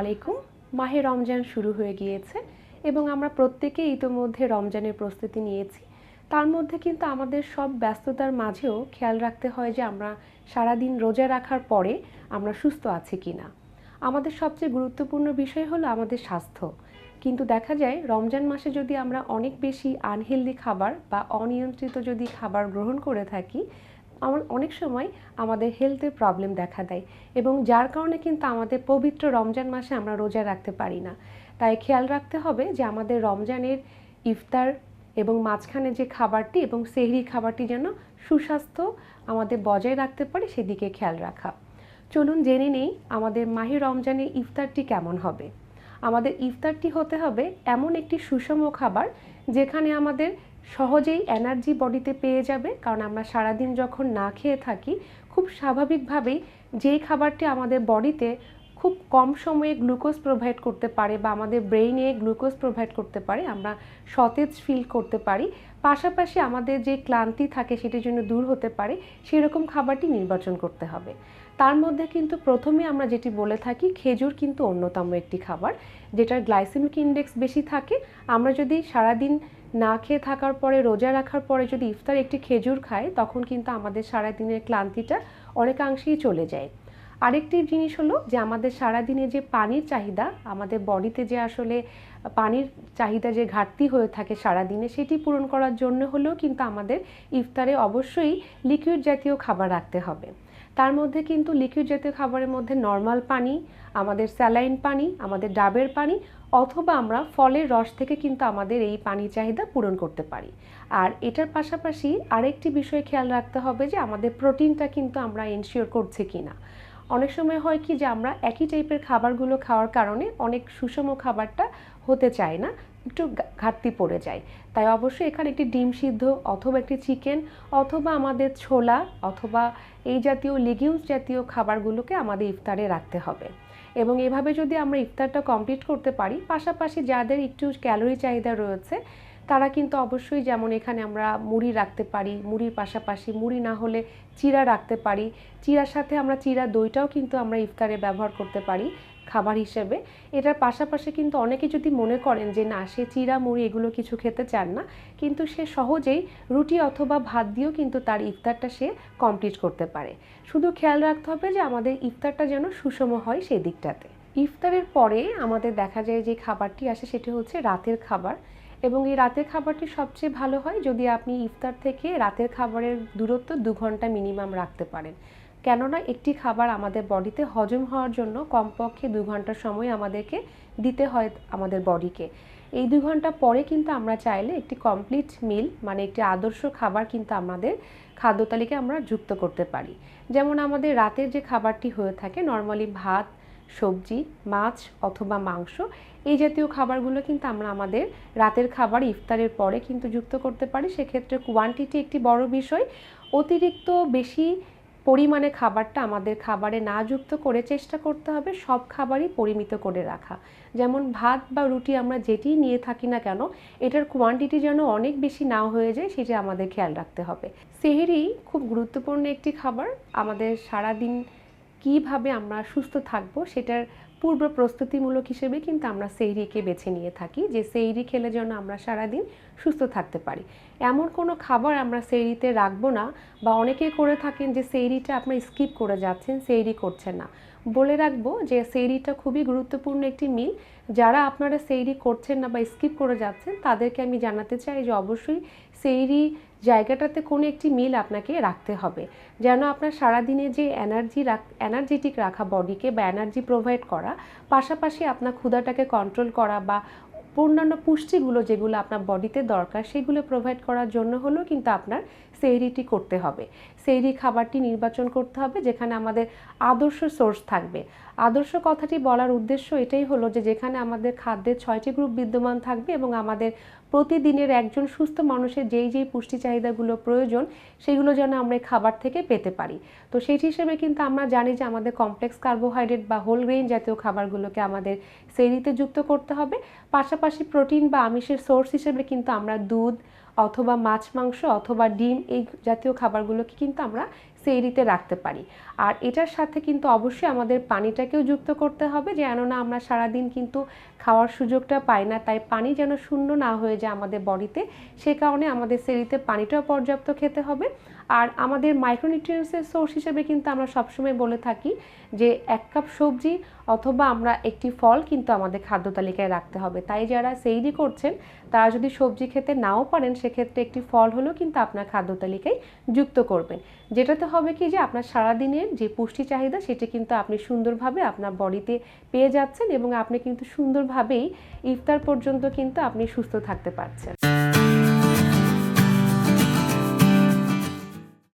আলাইকুম। মাহে রমজান শুরু হয়ে গিয়েছে এবং আমরা প্রত্যেকেই ইতোমধ্যে রমজানের প্রস্তুতি নিয়েছি। তার মধ্যে কিন্তু আমাদের সব ব্যস্ততার মাঝেও খেয়াল রাখতে হয় যে আমরা সারাদিন রোজা রাখার পরে আমরা সুস্থ আছি কিনা। আমাদের সবচেয়ে গুরুত্বপূর্ণ বিষয় হলো আমাদের স্বাস্থ্য। কিন্তু দেখা যায়, রমজান মাসে যদি আমরা অনেক বেশি আনহেলদি খাবার বা অনিয়ন্ত্রিত যদি খাবার গ্রহণ করে থাকি আমার অনেক সময় আমাদের হেলথের প্রবলেম দেখা দেয় এবং যার কারণে কিন্তু আমাদের পবিত্র রমজান মাসে আমরা রোজা রাখতে পারি না। তাই খেয়াল রাখতে হবে যে আমাদের রমজানের ইফতার এবং মাঝখানে যে খাবারটি এবং সেহরি খাবারটি যেন সুস্বাস্থ্য আমাদের বজায় রাখতে পারে সেদিকে খেয়াল রাখা। চলুন জেনে নেই আমাদের মাহি রমজানের ইফতারটি কেমন হবে। আমাদের ইফতারটি হতে হবে এমন একটি সুষম খাবার যেখানে আমাদের সহজেই এনার্জি বডিতে পেয়ে যাবে। কারণ আমরা সারাদিন যখন না খেয়ে থাকি, খুব স্বাভাবিকভাবেই যেই খাবারটি আমাদের বডিতে খুব কম সময়ে গ্লুকোজ প্রোভাইড করতে পারে বা আমাদের ব্রেইনে গ্লুকোজ প্রোভাইড করতে পারে, আমরা সতেজ ফিল করতে পারি। পাশাপাশি আমাদের যে ক্লান্তি থাকে সেটির জন্য দূর হতে পারে, সেরকম খাবারটি নির্বাচন করতে হবে। তার মধ্যে কিন্তু প্রথমে আমরা যেটি বলে থাকি, খেজুর কিন্তু অন্যতম একটি খাবার, যেটার গ্লাইসেমিক ইন্ডেক্স বেশি থাকে। আমরা যদি সারাদিন না খেয়ে থাকার পরে, রোজা রাখার পরে যদি ইফতার একটি খেজুর খাই, তখন কিন্তু আমাদের সারাদিনের ক্লান্তিটা অনেকাংশেই চলে যায়। আরেকটি জিনিস হলো যে আমাদের সারাদিনে যে পানির চাহিদা, আমাদের বডিতে যে আসলে পানির চাহিদা যে ঘাটতি হয়ে থাকে সারাদিনে, সেটি পূরণ করার জন্য হলেও কিন্তু আমাদের ইফতারে অবশ্যই লিকুইড জাতীয় খাবার রাখতে হবে। তার মধ্যে কিন্তু লিকুইড জাতীয় খাবারের মধ্যে নর্মাল পানি, আমাদের স্যালাইন পানি, আমাদের ডাবের পানি, অথবা আমরা ফলের রস থেকে কিন্তু আমাদের এই পানির চাহিদা পূরণ করতে পারি। আর এটার পাশাপাশি আরেকটি বিষয় খেয়াল রাখতে হবে যে আমাদের প্রোটিনটা কিন্তু আমরা এনশিওর করছি কিনা। অনেক সময় হয় কি যে আমরা একই টাইপের খাবারগুলো খাওয়ার কারণে অনেক সুষম খাবারটা হতে চায় না, একটু ঘাটতি পড়ে যায়। তাই অবশ্যই এখানে একটি ডিম সিদ্ধ অথবা একটি চিকেন অথবা আমাদের ছোলা অথবা এই জাতীয় লেগিউমস জাতীয় খাবারগুলোকে আমাদের ইফতারে রাখতে হবে। এবং এভাবে যদি আমরা ইফতারটা কমপ্লিট করতে পারি, পাশাপাশি যাদের একটু ক্যালোরি চাহিদা রয়েছে তারা কিন্তু অবশ্যই যেমন এখানে আমরা মুড়ি রাখতে পারি, মুড়ির পাশাপাশি মুড়ি না হলে চিরা রাখতে পারি। চিরার সাথে আমরা চিরা দইটাও কিন্তু আমরা ইফতারে ব্যবহার করতে পারি খাবার হিসেবে। এটার পাশাপাশি কিন্তু অনেকে যদি মনে করেন যে না, সে চিরা, মুড়ি এগুলো কিছু খেতে চান না, কিন্তু সে সহজেই রুটি অথবা ভাত দিয়েও কিন্তু তার ইফতারটা সে কমপ্লিট করতে পারে। শুধু খেয়াল রাখতে হবে যে আমাদের ইফতারটা যেন সুষম হয় সেই দিকটাতে ইফতারের পরে আমাদের দেখা যায় যে খাবারটি আসে সেটি হচ্ছে রাতের খাবার। এবং এই রাতের খাবারটি সবচেয়ে ভালো হয় যদি আপনি ইফতার থেকে রাতের খাবারের দূরত্ব দু ঘণ্টা মিনিমাম রাখতে পারেন। কেননা একটি খাবার আমাদের বডিতে হজম হওয়ার জন্য কমপক্ষে দু ঘণ্টা সময় আমাদেরকে দিতে হয় আমাদের বডিকে। এই দু ঘণ্টা পরে কিন্তু আমরা চাইলে একটি কমপ্লিট মিল মানে একটি আদর্শ খাবার কিন্তু আমাদের খাদ্য তালিকায় আমরা যুক্ত করতে পারি। যেমন আমাদের রাতের যে খাবারটি হয়ে থাকে নর্মালি ভাত সবজি, মাছ অথবা মাংস, এই জাতীয় খাবারগুলো কিন্তু আমরা আমাদের রাতের খাবার, ইফতারের পরে কিন্তু যুক্ত করতে পারি। সেক্ষেত্রে কোয়ান্টিটি একটি বড় বিষয়। অতিরিক্ত বেশি পরিমাণে খাবারটা আমাদের খাবারে না যুক্ত করে চেষ্টা করতে হবে, সব খাবারই পরিমিত করে রাখা। যেমন ভাত বা রুটি আমরা যেটি নিয়ে থাকি না কেন, এটার কোয়ান্টিটি যেন অনেক বেশি না হয়ে যায়, সেটা আমাদের খেয়াল রাখতে হবে। সেহেরি খুব গুরুত্বপূর্ণ একটি খাবার। আমাদের সারাদিন কীভাবে আমরা সুস্থ থাকব সেটার পূর্ব প্রস্তুতিমূলক হিসেবে কিন্তু আমরা সেইরিকে বেছে নিয়ে থাকি যে সেইরি খেলে যেন আমরা সারাদিন সুস্থ থাকতে পারি। এমন কোনো খাবার আমরা সেইরিতে রাখব না বা অনেকে করে থাকেন যে সেইরিটা আপনার স্কিপ করে যাচ্ছেন সেইরি করছেন না। বলে রাখব যে সেইরিটা খুবই গুরুত্বপূর্ণ একটি মিল। যারা আপনারা সেইরি করছেন না বা স্কিপ করে যাচ্ছেন, তাদেরকে আমি জানাতে চাই যে অবশ্যই সেইরি জায়গাটাতে কোনো একটি মিল আপনাকে রাখতে হবে। যেন আপনার সারাদিনে যে এনার্জি রাখ এনার্জেটিক রাখা বডিকে বা এনার্জি প্রোভাইড করা, পাশাপাশি আপনার ক্ষুধাটাকে কন্ট্রোল করা বা অন্যান্য পুষ্টিগুলো যেগুলো আপনার বডিতে দরকার, সেগুলো প্রোভাইড করার জন্য হলেও কিন্তু আপনার সেইরিটি করতে হবে। সেইরি খাবারটি নির্বাচন করতে হবে, যেখানে আমাদের আদর্শ সোর্স থাকবে। আদর্শ কথাটি বলার উদ্দেশ্য এটাই হলো যে, যেখানে আমাদের খাদ্যের ছয়টি গ্রুপ বিদ্যমান থাকবে এবং আমাদের প্রতিদিনের একজন সুস্থ মানুষের যেই যেই পুষ্টি চাহিদাগুলো প্রয়োজন, সেগুলো যেন আমরা খাবার থেকে পেতে পারি। তো সেই হিসেবে কিন্তু আমরা জানি যে, আমাদের কমপ্লেক্স কার্বোহাইড্রেট বা হোল গ্রেইন জাতীয় খাবারগুলোকে আমাদের সেইরিতে যুক্ত করতে হবে। পাশাপাশি প্রোটিন বা আমিষের সোর্স হিসেবে কিন্তু আমরা দুধ অথবা মাছ মাংস অথবা ডিম এই জাতীয় খাবারগুলোকে কিন্তু আমরা সেইরিতে রাখতে পারি। আর এটার সাথে কিন্তু অবশ্যই আমাদের পানিটাকেও যুক্ত করতে হবে না আমরা সারাদিন কিন্তু খাওয়ার সুযোগটা পাই না, তাই পানি যেন শূন্য না হয়ে যায় আমাদের বডিতে, সে কারণে আমাদের সেরিতে পানিটাও পর্যাপ্ত খেতে হবে। আর আমাদের মাইক্রোনিউট্রিয়েন্টসের সোর্স হিসেবে কিন্তু আমরা সবসময় বলে থাকি যে, এক কাপ সবজি অথবা আমরা একটি ফল কিন্তু আমাদের খাদ্য তালিকায় রাখতে হবে। তাই যারা সেইরি করছেন, তারা যদি সবজি খেতে নাও পারেন, সেক্ষেত্রে একটি ফল হলেও কিন্তু আপনার খাদ্য তালিকায় যুক্ত করবেন। যেটাতে হবে কি যে আপনার সারাদিনের যে পুষ্টি চাহিদা, সেটা কিন্তু আপনি সুন্দরভাবে আপনার বডিতে পেয়ে যাচ্ছেন এবং আপনি কিন্তু সুন্দরভাবেই ইফতার পর্যন্ত কিন্তু আপনি সুস্থ থাকতে পারছেন।